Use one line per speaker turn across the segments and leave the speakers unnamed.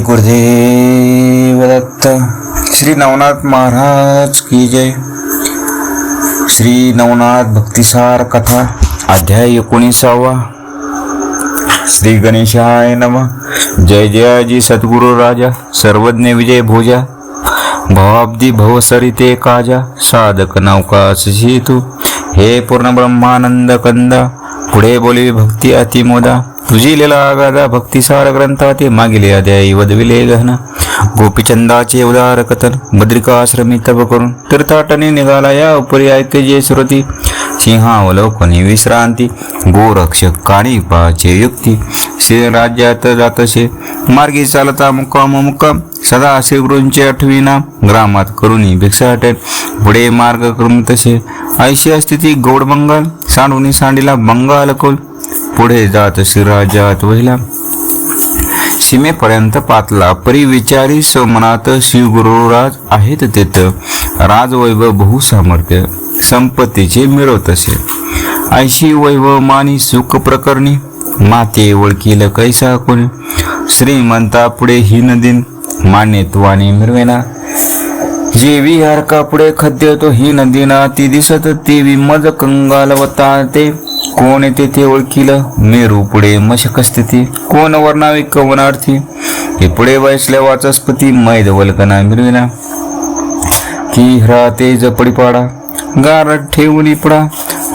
गुरुदेव दत्त श्री नवनाथ महाराज की जय। श्री नवनाथ भक्तिसार कथा अध्याय एकोणीसावा। श्री गणेशाय नम। जय जयाजी सद्गुरु राजा सर्वज्ञ विजय भोजा। भवाब्दी भवसरिते काजा साधक नौका तू हे पूर्ण ब्रह्मानंद कंदा। पुढे बोली भक्ती अतिमोदा। तुझी लिला भक्तिसार ग्रंथाते मागिले अध्यायी वदविले गहन. गोपीचंदाचे उदार कथन बद्रिकाश्रमी तप करून तीर्थाटने निघाला या उपरी ऐके जे श्रुती. सिंहावलोकनी विश्रांती गोरक्षक काणीपाचे युक्ती. श्री राज्यात जातसे मार्गी चालता मुक्काम मुक्काम. सदा श्रीगुरूंचे आठविना ग्रामात करुणी भिक्षाटन पुढे मार्ग करून तसे. ऐशी स्थिती गौडमंगल. बंगाल सांडूनी सांडीला बंगाल कोल पुढे जात श्रीराजात वहिला. सीमेपर्यंत पातला परिविचारी विचारी शिवगुरुराज आहेत तेथ. राजवैभव बहुसामर्थ्य संपत्तीचे मिळवत असे. ऐशी वैभव मानी सुख प्रकरणी माते ओळखील कैसा कोणी? श्रीमंता पुढे ही दिन मान्यत्वाने मिळवेना विहार का पुढे खद्य तो ही नदीना ती दिसत ती मज कंगालवता ते कोण येते ते ओळखील? मेरू पुढे मशक स्थिती. कोण वर्णावी कवनार्थी? हे पुढे वैसल्या वाचस्पती मैद वल्कना मिरविना. की हिरा तेज पडिपाडा. गारट ठेवून पडा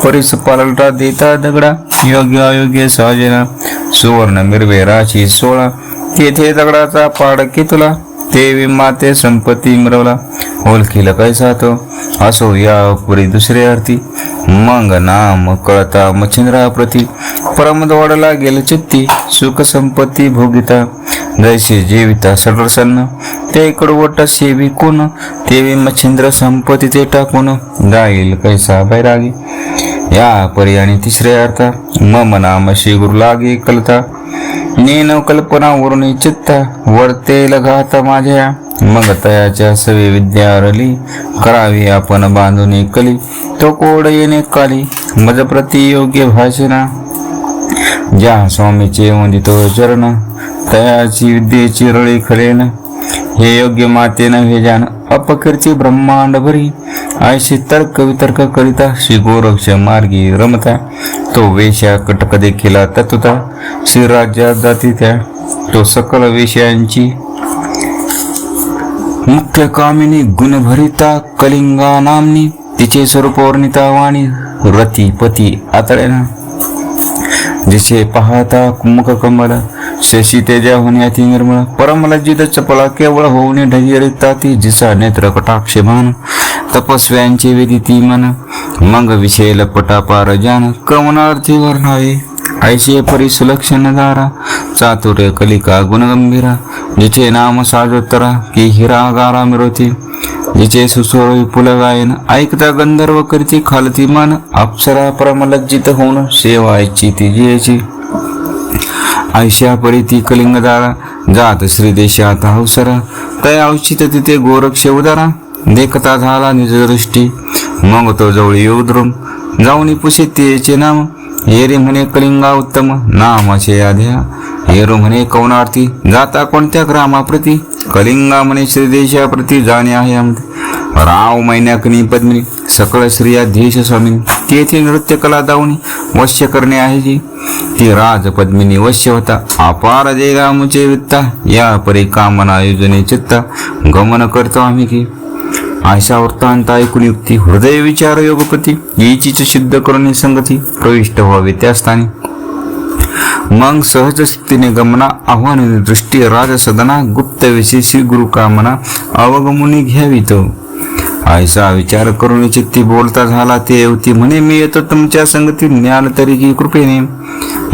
परिस पालटा देता दगडा. योग्य अयोग्य सहजना सुवर्ण मिरवे राशी सोळा. तेथे दगडाचा पाड तुला ते माते संपत्ती मिरवला. ओळखील कैसा तो असो या पुरी दुसरे अर्थी मग नाम कळता मच्छिंद्रा प्रती परमदवाडला गेल चित्ती सुख संपत्ती भोगिता. जैसे जेविता सडरसन्न ते कडवट सेवी कोण? तेवी मच्छिंद्र संपत्ती ते टाकून जाईल कैसा बैरागी. या परी आणि तिसऱ्या अर्थ मम नाम श्री गुरु लागे कलता. नेन कल्पना वरून चित्ता वर्तेल घात माझ्या. मग तयाच्या सवे विद्यारली करावी आपण बांधून कली तो कोड येणे काली. मज प्रतियोग्य भाषणा. ज्या स्वामीचे वंदितो चरण. तयाची विद्येची रळी खरेन. हे योग्य मातेन भेजान अपकीर्ती ब्रह्मांड भरी. आयशी तर्क वितर्क करिता श्री गोरक्ष मार्गी रमता. तो वेश्या कटक देखील तत्वता श्री राज्यात जाती त्या. तो सकल वेशयांची मुख्य कामिनी गुणभरिता कलिंगा नामनी तिचे स्वरूप वर्णिता वाणी रती पती आतळेना जिचे पाहता मुख कमल शशी तेजा होण्याची निर्मळ. परमलज्जित चपला केवळ होऊन ढगिरिता ती जिसा नेत्र कटाक्षमान तपस्व्यांचे वेदी ती मन मग विषय लपटा पार जान कवनार्थी वर्णावे. ऐशे परी सुलक्षण दारा चातुर्य कलिका गुणगंभीरा जिचे नाम साजोत्तरा की हिरा गारा मिरोती जिचे सुस्वर विपुल गायन ऐकता गंधर्व करती खालती मन अप्सरा परमलज्जित होऊन सेवा इच्छिती जियेची. आयशा परी ती कलिंगदारा जात श्रीदेशात हौसरा तया औचित तिथे गोरक्ष उदारा देखता झाला निजदृष्टी. मग तो जवळ येऊद्रुम जाऊन पुषे तेचे नाम. येरी म्हणे कलिंगा उत्तम नामाचे आध्या येरू म्हणे कौनार्थी जाता कोणत्या ग्रामाप्रती? कलिंगा म्हणे श्रीदेशाप्रती जाणे आहे आमचे. राव मैन्याकनी पद्मिनी सकळ स्त्रिया धीश स्वामी तेथे नृत्य कला दावणी वश्य करणे आहे जी. ती राज पद्मिनी वश्य होता अपार रामचे वित्ता. या परी कामना योजने चित्ता. गमन करतो आम्ही की. आशा वृत्तांत ऐकून युक्ती हृदय विचार योगपती येचीच सिद्ध करून संगती प्रविष्ट व्हावे त्या स्थानी. मग सहज शक्तीने गमना आव्हान दृष्टी राजसदना गुप्त विशेषी गुरु कामना अवगमुनी घ्यावी तो. ऐसा विचार करून चित्ती बोलता झाला ते येवती म्हणे मी येतो तुमच्या संगती ज्ञान तरी की कृपेने.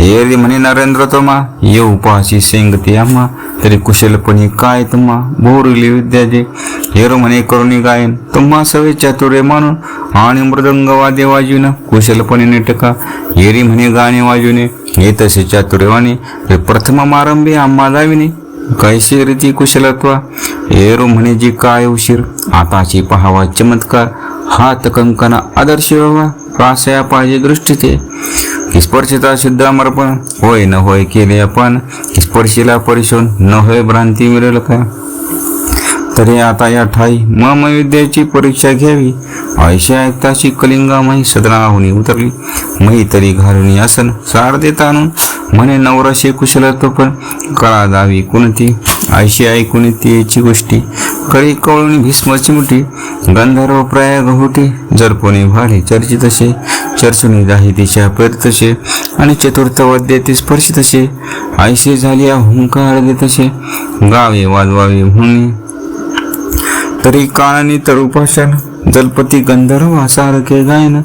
एरी म्हणे नरेंद्र तोमा येऊ पाशी सेंगती आम्हा तरी कुशलपणी काय तुम्हा भोरली विद्याजे हेरो म्हणे करुणी गायन तुम्हा सवे चातुर्य मानून आणि मृदंग वादे वाजविन कुशलपणे नेटका येरी म्हणे गाणे वाजविणे हे तसे चातुर्यवाने हे प्रथम मारंभी आम्हा दाविने. कैसे रीती कुशलत्वा? एरो म्हणे जी काय उशीर? आताची पहावा चमत्कार. हात कंकना आदर्श व्हावा. कासया पाहिजे दृष्टीचे. की स्पर्शिता अमरपण. होय न होय केले आपण. स्पर्शीला परिशोन न होय भ्रांती मिळेल का? तरी आता या ठाई. मम विद्येची परीक्षा घ्यावी. आयशा ऐकताची कलिंगामाई सदनाहुनी उतरली. मही तरी घालून आसन सार देत आणून म्हणे नवराशे कुशल तो पण कळा दावी. कुणती? आयशी ऐकून याची गोष्टी? कळी कळून भीष्म चिमटी गंधर्व प्रयाग होती जरपोनी भाडे चर्चित तसे चर्चुनी दाही तिच्या पेर तसे. आणि चतुर्थ वद्य ते स्पर्श तसे आयशी झाली हुंकार देत तसे गावे वाजवावे म्हणून तरी कानाने उपासन. जलपती गंधर्व सारखे गायन.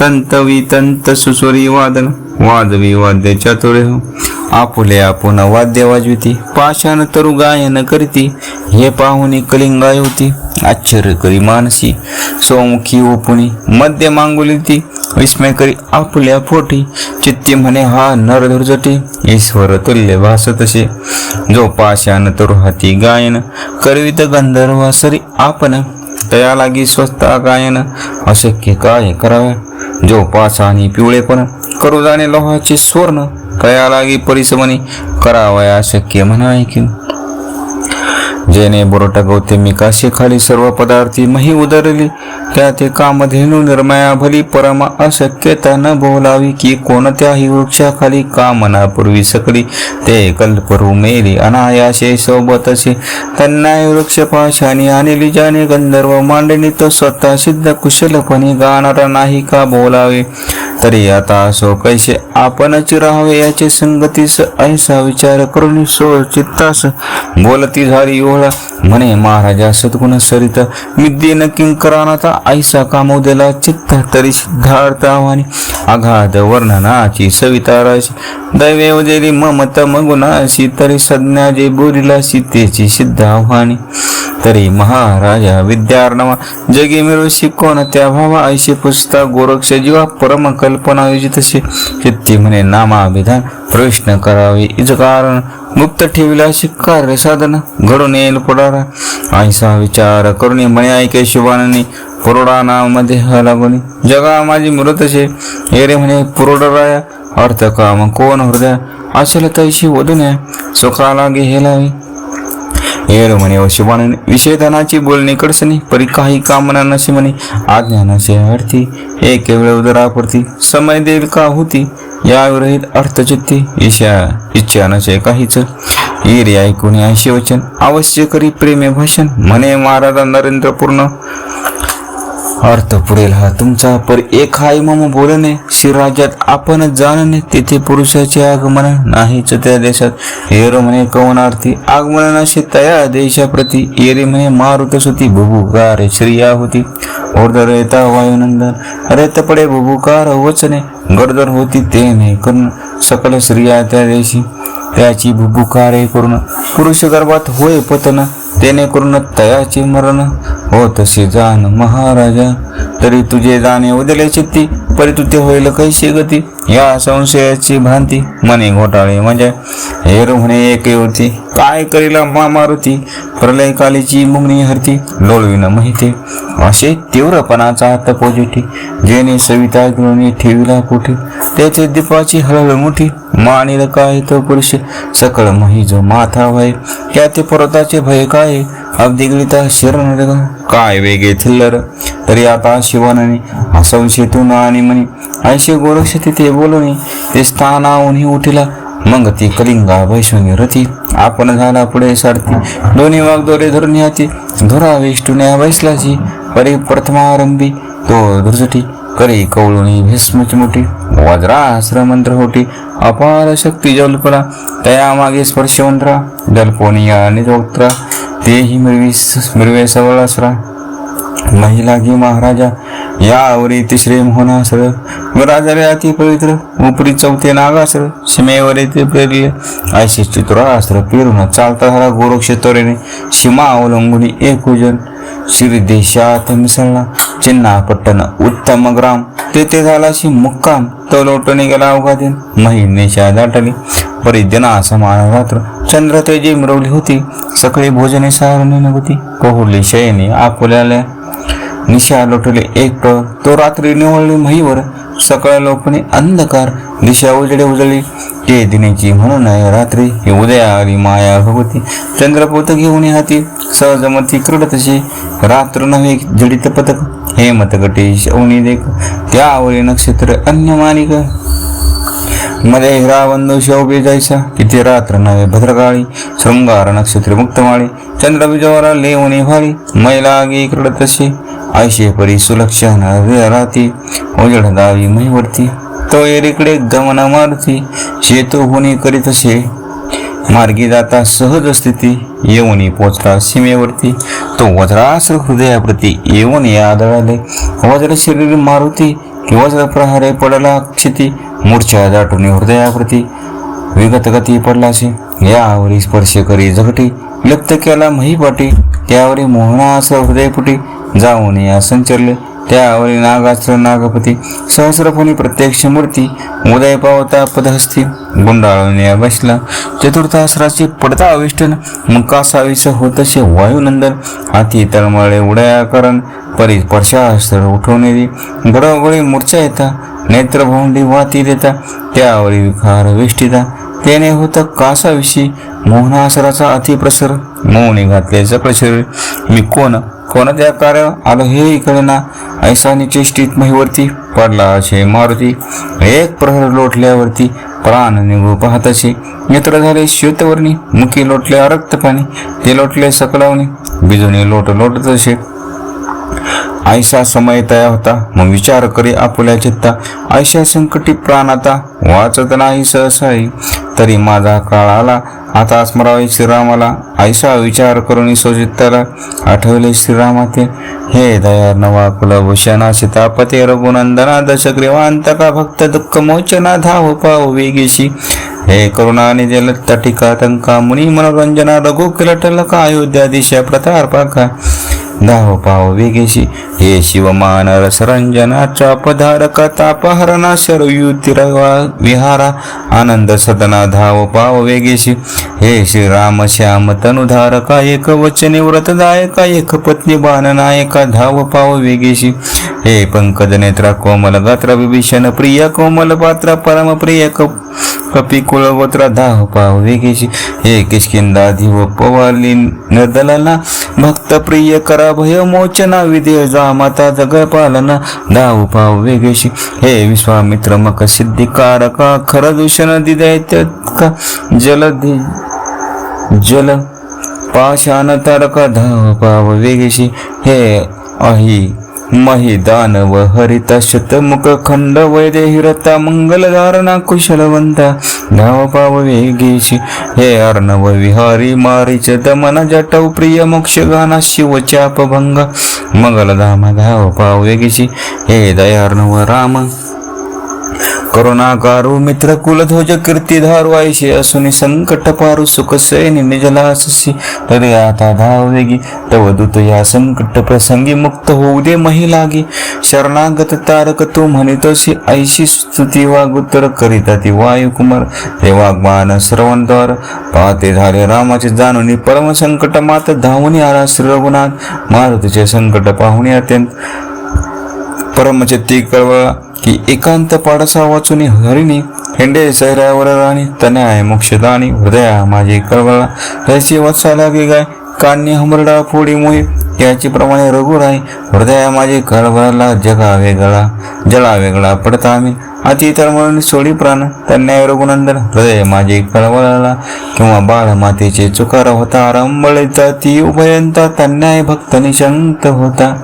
तंतवी तंत सुस्वरी वादन. वादवी वाद्य चातुर्य हो. आपुले आपण वाद्य वाजविती. पाषाण तरु गायन करीती. हे पाहुणे कलिंगाय होती. आश्चर्य करी मानसी. सोमुखी ओपुणी मध्य मांगुली ती विस्मय करी आपुल्या फोटी चित्ती म्हणे हा नर धुर्जटी ईश्वर तुल्य भास तसे. जो पाषाण तरु हाती गायन करवित गंधर्व सरी आपण तया लागी स्वस्ता गायन अशक्य काय करावे? जो पिवळे पिवळेपण करू जाणे लोहाचे स्वर्ण कया लागी परिसमनी करावया शक्य म्हणा ऐकी जेने बोरट गौतमी खाली सर्व पदार्थी मही उदरली. त्या ते कामधेनू निर्मया भली परमा अशक्यता न बोलावी की कोणत्याही वृक्षाखाली कामनापूर्वी सकली. ते कल्परू मेली अनायाशे सोबत असे तन्नाय वृक्ष पाशाने आणली जाणे गंधर्व मांडणी तो स्वतः सिद्ध कुशलपणे गाणारा नाही का बोलावे. तरी आता असो कैसे आपणच राहावे याचे संगतीस ऐसा विचार करून सो चित्तास बोलती झाली ओळा म्हणे महाराजा सद्गुण सरित विद्येन किंकरानाचा ऐसा कामोदेला चित्त तरी सिद्धार्थ आव्हाने. आघात वर्णनाची सविताराशी दैवे दिली ममत मगुणाशी तरी संज्ञा जे बोलिला सीतेची सिद्ध आव्हाने. तरी महाराजा विद्यार्णवा जगी मिळू शिकवण त्या भावा ऐशी पुसता गोरक्ष जीवा परम कल्पना विजितशी चित्ती म्हणे नामाभिधान प्रश्न करावे इज कारण. मुक्त ठेविला शिकार साधन घडून येईल पुढारा. ऐसा विचार करून म्हणे ऐके शिवानी पुरोडा नामध्ये हा लागून जगा माझी मृतशे हे रे म्हणे पुरोडराया अर्थ काम कोण हृदय? असेल तैशी वधून सुखा लागे हे म्हणे व शिवाने विषयधनाची बोलणी कडसणी परी काही कामना नसे म्हणे आज्ञानाचे अर्थी एक वेळ उदरापुरती समय देईल का होती या विरहित अर्थचित्ती ईशा इच्छा नसे काहीच. येरी ऐकून ऐशी वचन अवश्य करी प्रेमे भाषण म्हणे महाराजा नरेंद्र पूर्ण अर्थ पुरेल हा तुमचा पर एक हाय मम बोलणे शिवराज्यात आपण जाणणे तेथे पुरुषाचे आगमन नाहीच त्या देशात. हेर म्हणे कवनार्थी आगमन तया देशाप्रती. येरे म्हणे मारुत सुती भुभुकार श्रिया होती. ओरदर येता वायुनंदन रेत पडे भुभुकार वचने. गडदर होती ते नाही कर्ण सकल स्त्रिया त्या देशी. त्याची भुभुकारे करून पुरुष गर्भात होय पतन. तेने करून तयाचे मरण हो तसे जाण महाराजा. तरी तुझे जाणे उदले चित्ती परी तुझे होईल कैशी गती? या संशयाची भ्रांती मने घोटाळे म्हणजे. हेर म्हणे एक होती काय करीला मा मारुती प्रलयकालीची मुंगणी हरती लोळविन माहिती. असे तीव्रपणाचा तपोजिठी जेने सविता गृहिणी ठेविला कुठे त्याचे दीपाची हळहळ मोठी मानिल काय तो पुरुष? सकळ मही जो माथा भय त्या ते पर्वताचे भय काय? अब्दिगळिता शरण काय वेगे थिल्लर तरी आता शिवानाने असंशेतून आणि म्हणे ऐशे गोरक्ष तिथे बोलणे ते स्थानाहूनही उठिला मग ती कलिंगा वैष्णवी रथी आपण झाला पुढे सारथी. दोन्ही वागदोरे धरून हाती धुरा वेष्टुन्या वैसलाची परी प्रथमारंभी तो दुर्जटी करी कवळुनी भीष्मची मोठी. वज्रास्त्र मंत्र होती अपार शक्ती जल्पला तया मागे स्पर्शवंत्रा आणि जोत्रा तेही मिळवी असरा। महिला घे महाराजा यावरी तिसरे मोहनासर राजारे अति पवित्र उपरी चौथे नागासर सीमेवर येथे प्रेरले ऐशी चित्रास्त्र पेरून चालता झाला गोरक्ष तोरेने सीमा अवलंबून एक उजन. देशात मिसळला चिन्नापट्टण उत्तम ग्राम. तेथे झालाशी मुक्काम तो लोटणे गेला अवघातीन महिनेच्या दाटली परिजना समान रात्र. चंद्र तेजी मिरवली होती सकाळी भोजने सारणी नव्हती. कोहरली शयने आपुल्याला निशा लोटले एक प्रहर तो रात्री निवळली महीवर सकाळ लोपणे अंधकार. दिशा उजडे उजळली. ते दिनेची म्हणून आहे रात्री. ही उदया आली माया भगवती. चंद्रपोत घेऊन हाती. सहजमती क्रडतशी रात्र नव्हे जडित पथक. हे मतगटे शवणी देख. त्यावरी नक्षत्र अन्य मानिकमध्ये हिराबंधू शोभे जायचा. किती रात्र नव्हे भद्रकाळी. शृंगार नक्षत्र मुक्तमाळी. चंद्रबिजोरा लेवणी भारी मैला गे इकडं आयशे परी सुलक्षण राती उजड दावी महिवरती तो एरीकडे गमन मारुती शेतू होणी करीत असे मार्गी जाता सहज स्थिती येऊन पोचला सीमेवरती. तो वज्रास हृदयाप्रती येऊन या आदळाले वज्र शरीर मारुती की वज्र प्रहारे पडला क्षिती मूर्छा दाटून हृदयाप्रती. विगत गती पडलासे यावरी स्पर्श करी झगटी लप्त केला महिपाटी. त्यावरी मोहनास हृदयपुटी. जाऊन या संचरले. त्यावरी नागास्त्र नागपती सहस्रपणी प्रत्यक्ष मूर्ती उदय पावता पदहस्ती गुंडाळून या बसला. चतुर्थासराची पडता अविष्टन मुकासावीस होत होतसे वायुनंदन हाती तळमळे उडया करण परी स्पर्शास्त्र उठवणे घडोघडी मूर्छा येता नेत्रभोंडी वाती देता त्यावरी विखार वेष्टिता त्याने होतं कासाविषयी मोहनासराचा अतिप्रसर. मोहने घातले. सकळ शरीर. मी कोण? कोणत्या कार्य आलो हे कळेना ऐसा चेष्टीत महिवरती पडला असे. मारुती एक प्रहर लोटल्यावरती प्राण निघू पाहताचे मित्र झाले श्वेतवर्णी मुखी लोटले रक्तपाणी ते लोटले सकलावणी बिजुनी लोट लोटत असे. आयशा समय तया होता. मग विचार करी आपुल्या चित्ता. आयशा संकटी प्राण आता वाचत नाही सहसाई. तरी माझा काळ आला. आता स्मरावे श्रीरामाला आयशा विचार करून स्वचित्ताला आठवले श्रीरामाते हे दया नवा कुलभूषणा सीतापते रघुनंदना दशग्रीवांतका भक्त दुःख मोचना धाव पाव वेगेशी. हे करुणा निजल तटिका तंका मुनी मनोरंजना रघु किलटलका अयोध्या दिशा प्रतार धाव पाव वेगेशी हे शिवमान रसरंजनाचा पधारक तापहरणा शरयुतिर विहारा आनंद सदना धाव पाव वेगेशी हे श्रीराम श्याम तनुधारका एक वचने व्रतदायका एक पत्नी बाणनायका धाव पाव वेगेशी हे पंकज नेत्रा कोमल गात्र विभीषण प्रिय कोमल पात्र परम प्रिय कपी कुळवत्र धाव पाव वेगेशी हे किशकिंदा धिव पवाली नदलना भक्त प्रिय करा भयमोचना विधेय जा माता जग पालना धाव पाव वेगेशी. हे विश्वामित्र मक सिद्धिकारका खर दूषण दिदैत्य का जलधी जल पाषाण तारक धाव पाव वेगेशी. हे अहि मही दानव हरित शतमुख खंड वैदे हिरता मंगलधारणा कुशलवंता. धाव पाव वेगेशी हे अर्णव विहारी मारीच दमन जटव प्रिय मोक्ष गाना शिव चाप भंग मंगलधाम धाव पाव वेगेशी हे दयार्णव राम. करुणाकारू मित्र कुलध्वज कीर्तिधारू आयशे असुनी संकट पारू सुखसैनी निजलाससी तरी आता धाव वेगी तव दूत या संकट प्रसंगी मुक्त होऊ दे महिलागी शरणागत तारक तू म्हणितोसी ऐशी स्तुती वागुतर करिता ती वायुकुमार ते वाग्मान श्रवणद्वार पाहते झाले रामाचे जाणून परम संकट मात धावून आला श्री रघुनाथ मारुतीचे संकट पाहुणे अत्यंत परमचित्ती कळवळा की एकांत पाडसा वाचून हरिणी हेंडे सैरावर राणी तने आहे मोक्षदानी हृदया माझे कळवळा. तैसी वाचायला गे गाय कान्य हमरडा फोडी मोही. याची प्रमाणे रघुराय हृदया माझे कळवळला जगा वेगळा जळा वेगळा पडता आम्ही. अति म्हणून सोडी प्राण तन्याय रघुनंदन. हृदय माझे कळवळाला किंवा बाळ मातेचे चुकार होता. आरंबळीचा ती उभयंता तन्याय भक्त निशंत होता.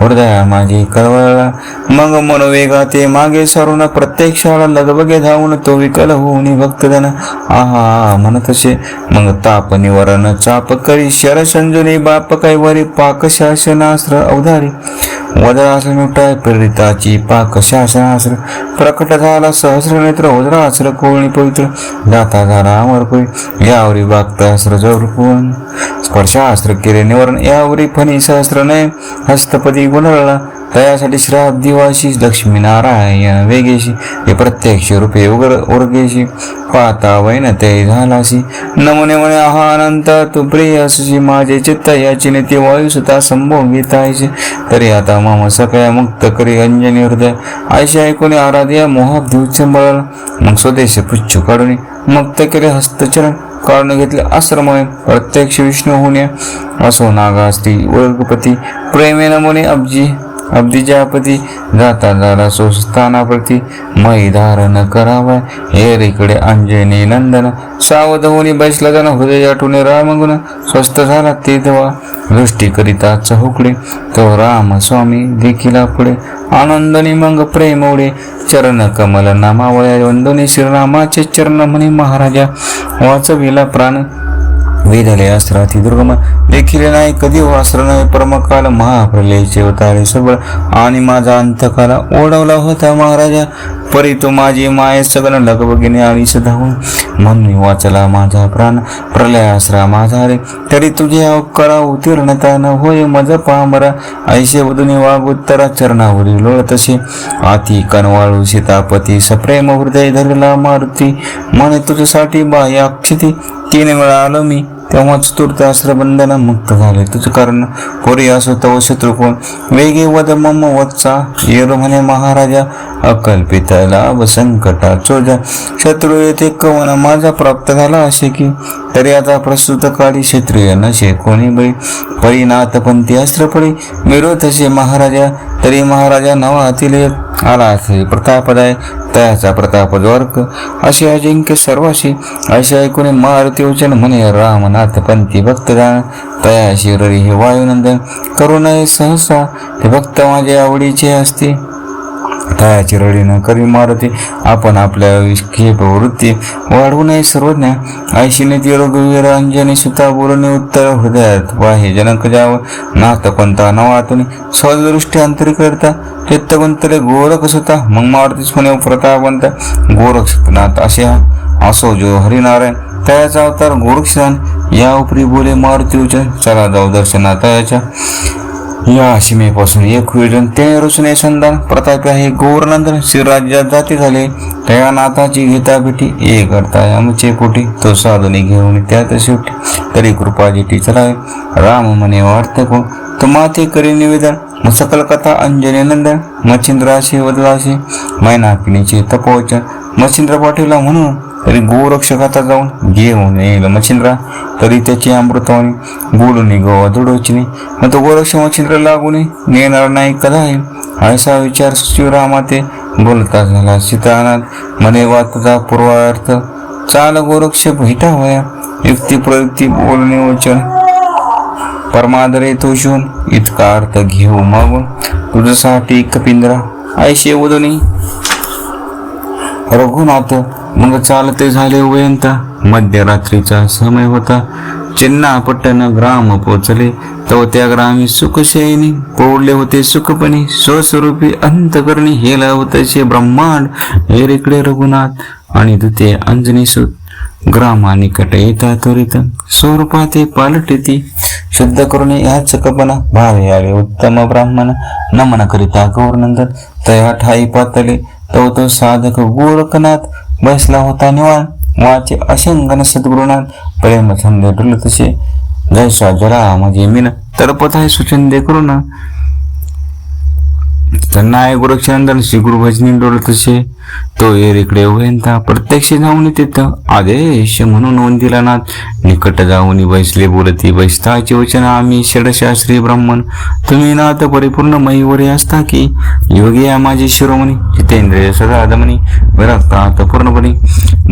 हृदया माझी कळवळला मग मनोवेगा ते मागे सारून प्रत्यक्षाला लगबगे धावून तो विकल होऊन भक्तजन आहा म्हणत असे मग ताप निवारण चाप करी शर संजुनी बाप काय वरी पाक शासनास्त्र अवधारी वज्रासन नुटाय प्रेरिताची पाक शासनास्त्र प्रकट झाला सहस्र नेत्र वज्रास्त्र कोळणी पवित्र जाता झाला अमर यावरी वागतास्त्र जवळ स्पर्शास्त्र किरे निवारण यावरी फणी सहस्र नय हस्तपदी गुणरला त्यासाठी श्राप लक्ष्मीनारायण वेगेशी हे प्रत्यक्ष रूपे उगर उर्गेशी. पाहता वैन ते झालाशी. नमुने म्हणे आहा अनंत तू प्रिय अशी माझे चित्त याची नेते वायुसुता संभोगितायचे तरी आता मामा सकाळ मुक्त करी अंजनी हृदय. आयशी ऐकून आराध्य मोहाब्दी उच्चंबळ मग स्वदेश पुच्छ काढून मुक्त केले हस्तचरण. काढून घेतले आश्रमय प्रत्यक्ष विष्णू होणे असो नागास्ती वर्गपती प्रेमे नमुने अब्जी. अब्दिजापती जाता जाता स्वस्थानाप्रती स्थानाप्रती धारण करावा. हेरीकडे अंजनी नंदन सावध होऊन बैसला जाण हृदय आठवणे रामगुण स्वस्थ झाला ते तेव्हा दृष्टी करिता चहुकडे. तो राम स्वामी देखील पुढे आनंदनी मग प्रेम उडे चरण कमल नामावळ्या वंदनी श्रीरामाचे चरण म्हणे महाराजा. वाचविला प्राण वेदले अस्त्राती दुर्गम देखील नाही कधी वास्त्र नाही परमकाल महाप्रलयचे अवतारे सबळ. आणि माझा अंतकाला ओढवला होता महाराजा. परी तो माझी माय सगळं लगबगिने आणि सधावून म्हणून वाचला माझा प्राण. प्रलय आसरा माझा रे तरी तुझे करा उतीर्णता न होय मज पामरा ऐशे वधुनी वागोत्तरा चरणावरी लोळ तसे. आती कनवाळू सीतापती सप्रेम हृदय धरला मारुती. म्हणे तुझ्यासाठी बाह्य अक्षती तीन वेळा आलो मी. तेव्हा चतुर्थ आश्रबंधन मुक्त झाले. तुझं कारण पोरी असो व शत्रू कोण? वेगे वद मम वत्सा येरो म्हणे महाराजा अकल्पित लाभ संकटा चोजा. शत्रू येथे कवन माझा प्राप्त झाला असे की तरी आता प्रस्तुत काळी क्षत्रिय नशे कोणी बाई परिनाथ पंथी अस्त्र पडी. मिरो तसे महाराजा तरी महाराजा नवा हातील आला असे. प्रतापदाय तयाचा प्रताप द्वारक. असे अजिंक्य सर्वाशी असे ऐकून मारुती वचन म्हणे रामनाथ पंथी भक्तदान तया शिररी हे वायुनंदन करू सहसा हे भक्त माझ्या आवडीचे असते. तयाची रडी न करी मारुती आपण आपल्या विक्षेप वृत्ती वाढवू नये सर्वज्ञ. ऐशीने ती रघुवीर अंजनी सुता बोलणे उत्तर हृदयात वाहे. जनक जाव नाथ कोणता नवातून स्वदृष्टी अंतरी करता चित्तगुंतले गोरख सुता. मग मारुतीच म्हणे प्रतापवंत गोरक्षनाथ असे असो जो हरिनारायण तयाचा अवतार गोरक्षण या उपरी बोले मारुती चला जाऊ दर्शना तयाच्या या सीमेपासून एक विडन ते रुसने संधान प्रताप आहे गौरनंदन श्रीराज्यात जाती झाले. त्या नाथाची घेता भेटी ये करता आमचे पोटी. तो साधने घेऊन त्यात शेवटी तरी कृपा जिटी चलावे राम म्हणे वार्त कोण तुम्हा ते करी निवेदन म सकल कथा अंजनी नंदन मच्छिंद्राशी वदलाशी मैनाकिनीचे तपोवचन मच्छिंद्र पाठवला म्हणून तरी गोरक्षकाता जाऊन घेऊन येईल मच्छिंद्रा. तरी त्याची अमृतवाणी बोलून गोवा दुडोचणी मग तो गोरक्ष मच्छिंद्र लागून नेणार नाही कदा आहे असा विचार शिवरामाते बोलता झाला. सीतानाथ मने वाचता पूर्वार्थ. चाल गोरक्ष भेटा होया. युक्ती प्रयुक्ती बोलणे वचन. परमादरे तो इतका अर्थ घेऊ मागून. तुझ्यासाठी कपिंद्रा ऐशे वदनी रघुनाथ मग चालते झाले उभयंता मध्यरात्रीचा समय होता. चिन्नापट्टण ग्राम पोचले. तो त्या ग्रामी सुखशयनी पोळले होते सुखपणी. स्वस्वरूपी अंतकरणी हेला होतचे ब्रह्मांड. हेरेकडे रघुनाथ आणि दुते अंजनी सुत. ग्रामा निकट येता त्वरित. स्वरूपाते पालटिती. शुद्ध करून याच कपना. भावे आले उत्तम ब्राह्मण. नमन करिता गौरनंदन. तया ठाई पातले. तो तो साधक गोरखनाथ बसला होता निवान. वाचे अशंगन सद्गुरुनाथ. प्रेम छंद डुल तसे जैसा जरा म्हणजे मीन. तरपत आहे सुचंदे करून त्यांना आहे गोरक्षनंदन श्री गुरु भजनी डोल तसे. तो एरिकडे उभयंता प्रत्यक्ष जाऊन तिथं आदेश म्हणून वंदिला नाथ निकट जाऊन बैसले बोलती बैसताचे वचन आम्ही षडशास्त्री ब्राह्मण. तुम्ही नाथ परिपूर्ण मईवरे असता की? योगी या माझे शिरोमणी जितेंद्रिय सदा दमनी विरक्तात पूर्णपणे.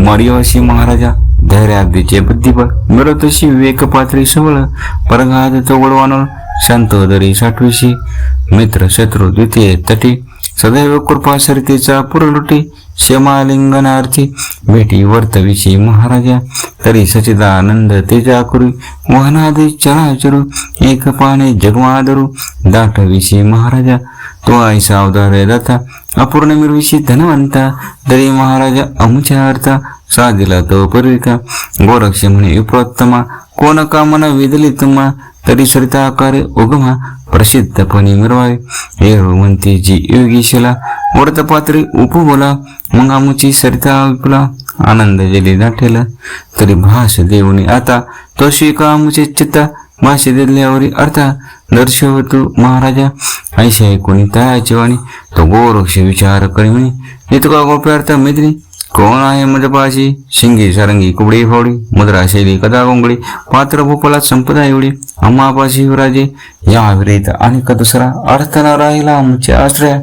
मरिवासी महाराजा धैर्याब्दीचे बुद्धिबळ मिळतशी विवेक पात्री सवळ परगाद चवळवानळ शांत दरी साठवीशी. मित्र शत्रू द्वितीय तटी सदैव कृपा सरितेचा पुरलुटी क्षमालिंगनार्थी भेटी वर्तविशी महाराजा तरी सचिदानंद तेजा करू वहनादे चराचरू एक पाने जगमादरू दाटविशी महाराजा तो आई सावधार दाता अपूर्ण मिरविशी धनवंता तरी महाराजा अमुच्या अर्था साधिला तो पूर्विका गोरक्ष म्हणे विप्रोत्तमा कोण कामना वेदली तुम्हा तरी सरिता आकारे उगमा प्रसिद्धपणे मिरवावे हे म्हणते जी योगीशिला व्रतपात्री उपबोला मग आमुची सरिता विपुला आनंद जली दाठेला तरी भास देऊनी आता तो शिका आमुचे चित्ता भाषे दिल्यावरी अर्था दर्शवतो महाराजा ऐशा कोणी तयाची वाणी तो गोरक्ष विचार करी म्हणे इतका गोप्यार्थ मैत्री कोण आहे मजपाशी? शिंगी सारंगी कुबडी फावडी मुद्रा शैली कदा गोंगडी पात्र भूपला संपदा एवढी अम्मापाशी राजे या विरीत आणि का दुसरा अर्थ राहिला आमचे आश्रय.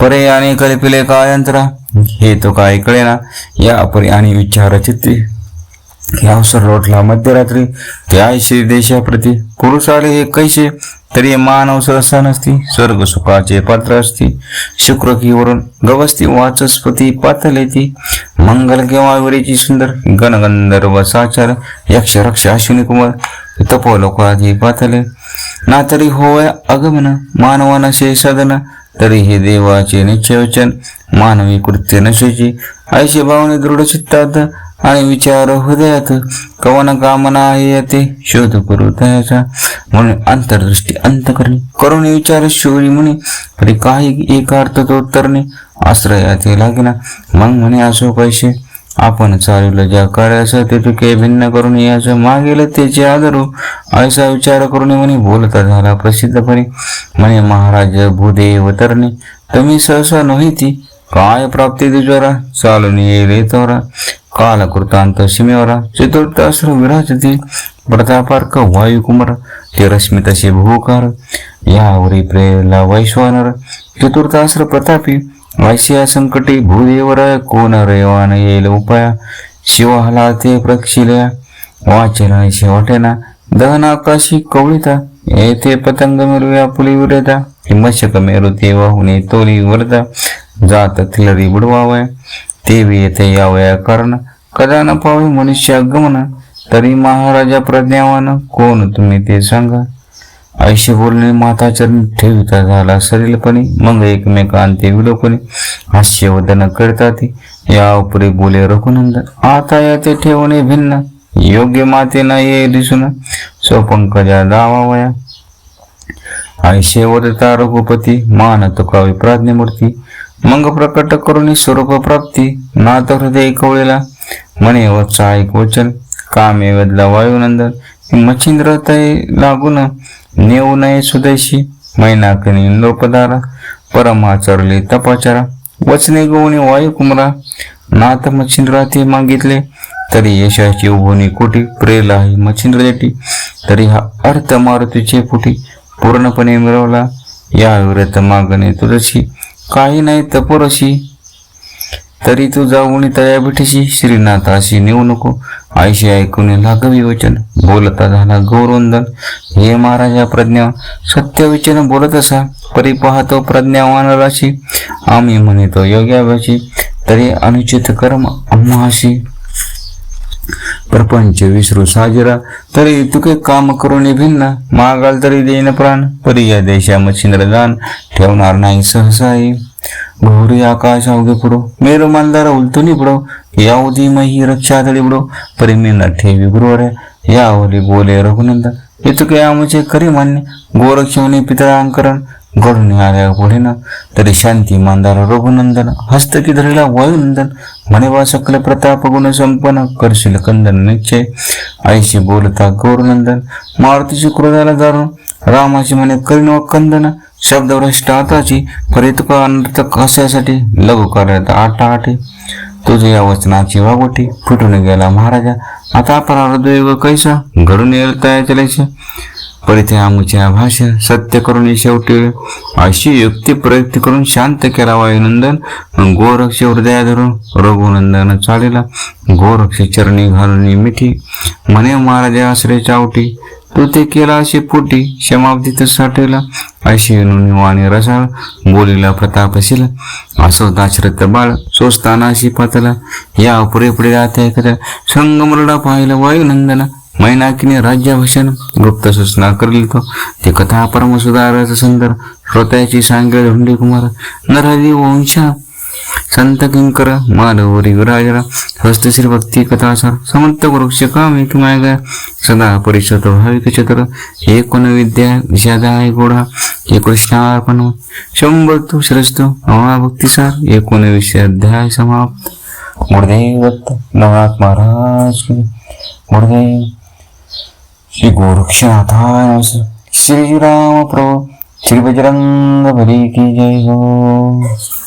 परे आणि कल्पिले काय अंतरा? हे तो काय कळेना? या परी आणि विचार चित्ती. हे अवसर लोटला मध्यरात्री त्या श्री देशाप्रती पुरुष आले हे कैसे? तरी मानव सहसा नसती स्वर्ग सुखाचे पात्र असती. शुक्र किवरून गवस्ती वाचस्पती पातले ती मंगल किंवा वरीची सुंदर गणगंधर्व साचार यक्ष रक्ष अश्विनी कुमार तपो लोकाधी पातले ना तरी होय अगमन मानवानशे सदन. तरी हे देवाचे निश्चयवचन मानवी कृत्य नशेची. ऐशी भावने दृढ चित्तात आणि विचार हृदयात कवन कामना येते. शोध करू दयाचा. म्हणून अंतर्दृष्टी अंत करणे करून विचार शोरी म्हणे तरी काही एक अर्थ तो तरणे आश्रयात लागेना. मग म्हणे असो पैसे. आपण चालवलं ज्या कार्याचं ते तुके भिन्न करून याचं मागेल त्याचे आदरू. असा विचार करून म्हणे बोलता झाला प्रसिद्धपणे. म्हणे महाराज भूदेव तरणे. तुम्ही सहसा नव्हे ती. काय प्राप्ती तुझ्यारा चालून येईल तोरा काल कृतांत शिमेवरा चतुर्थ अश्र विराजते प्रतापार्क वायुकुमार ते रश्मी तसे भूकार यावरी प्रेला वैश्वानर चतुर्थ अश्र प्रतापी वैश्या संकटी भूदेवर कोण रेवान येईल उपाया शिवहाला ते प्रक्षिलया वाचना शेवटेना दहन आकाशी कवळिता येथे पतंग मिरव्या पुली विरता हिमशक मेरू ते वाहुने तोली वरता जात तिलरी बुडवावया तेवी येथे यावया कारण. कदा न पावे मनुष्य गमन तरी महाराजा प्रज्ञावान कोण तुम्ही ते सांगा. ऐशी बोलणे माताचरण ठेविता झाला सरीलपणे मग एकमेकांते विलोपणे हास्यवदन करतात या उपरी बोले रघुनंदन आता याते ठेवणे भिन्न योग्य मातेना ये दिसून स्वपंकजा दावावया. ऐशे वदता रघुपती मान तुकावी प्राज्ञमूर्ती मग प्रकट करून स्वरूप प्राप्ती नाथ हृदय कवळेला. म्हणे हो, वचा एक वचन. कामे बदला वायुनंदन. मच्छिंद्र तय लागून नेऊ नये सुदैशी. मैनाकनी लोपदारा परमाचरले तपाचारा. वचने गवणी वायू कुमरा. नाथ मच्छिंद्रा ते मागितले. तरी यशाची उभोनी कोटी प्रेल आहे मच्छिंद्र जटी तरी हा अर्थ मारुतीचे फुटी पूर्णपणे मिळवला. या व्रत मागणे तुळशी काही नाही तपोरशी तरी तू जाऊन तयाबिठीशी श्रीनाथाशी नेऊ नको. आयशी ऐकून लागवी वचन बोलता झाला गौरवंदन. हे महाराजा प्रज्ञा सत्य वचन बोलत असा. परी पाहतो प्रज्ञावान राशी आम्ही म्हणतो योग्याव्याची तरी अनुचित कर्म अम्माशी. प्रपंच विसरू साजरा तरी तुके काम करून भिन्न. मागाल तरी देईन प्राण परी या देशा मच्छिंद्रदान ठेवणार नाही सहसाई. भोरी आकाश अवघे पुढो मेरू मालदार उलतुनी पुढो यावधी मही रक्षा तळी पुढो परी मी न ठेवी गुरुवार यावली बोले रघुनंदन हे तुके आमचे करी मान्य गोरक्षवणे पितळांकरण घडून आल्या पुढे ना तरी शांती मांदार रघुनंदन हस्तकी धरला वायुनंदन म्हणे सकल प्रताप गुण संपन्न करशील कंदन निश्चय. आईशी बोलता गौरनंदन मारुतीची क्रोधाला दारून रामाची म्हणे करीन व कंदन शब्दभ्रष्ट आताची परितक अनर्थ कशासाठी लघु करण्यात आटा आटे तुझे या वचनाची वागोटी फुटून गेला महाराजा. आता प्रारदैव कैसा? घडून येईल तयार चलायचे परिथे भाषा सत्य करून शेवटी. अशी युक्ती प्रयुक्ती करून शांत केला वायुनंदन गोरक्ष हृदया धरून रघुनंदन चालेला. गोरक्ष चरणी घालून मिठी. म्हणे महाराजा आश्रय चावटी. तू ते केला अशी पोटी. क्षमाब्दीत साठवला अशी वाणी रसाळ. बोलीला प्रतापशील असो दाशरथ बाळ. सोस्ताना अशी पातला. या पुढे पुढे राहते संगमरडा पाहिलं वायुनंदन मैनाकीने राज्याभूषण गुप्त सूचना करील तो. ते कथा परमसुधाराचं सुंदर श्रोत्याची सांगेल हुंडी कुमार नरहरी वंशा संत किंकर माधवरी विराजरा हस्त श्री भक्ती कथासार समंत वृक्ष कामे किमाय सदा परिषद भाविक चतुर एकोण विद्या विषादाय गोडा हे कृष्णार्पण शंभर तू श्रेष्ठ भक्तिसार एकूण अध्याय समाप्त. गुरुदेव दत्त महाराज गुरुदेव श्री गोरक्षनाथाय नमः. श्री राम प्रभु श्री बजरंग बली की जय गो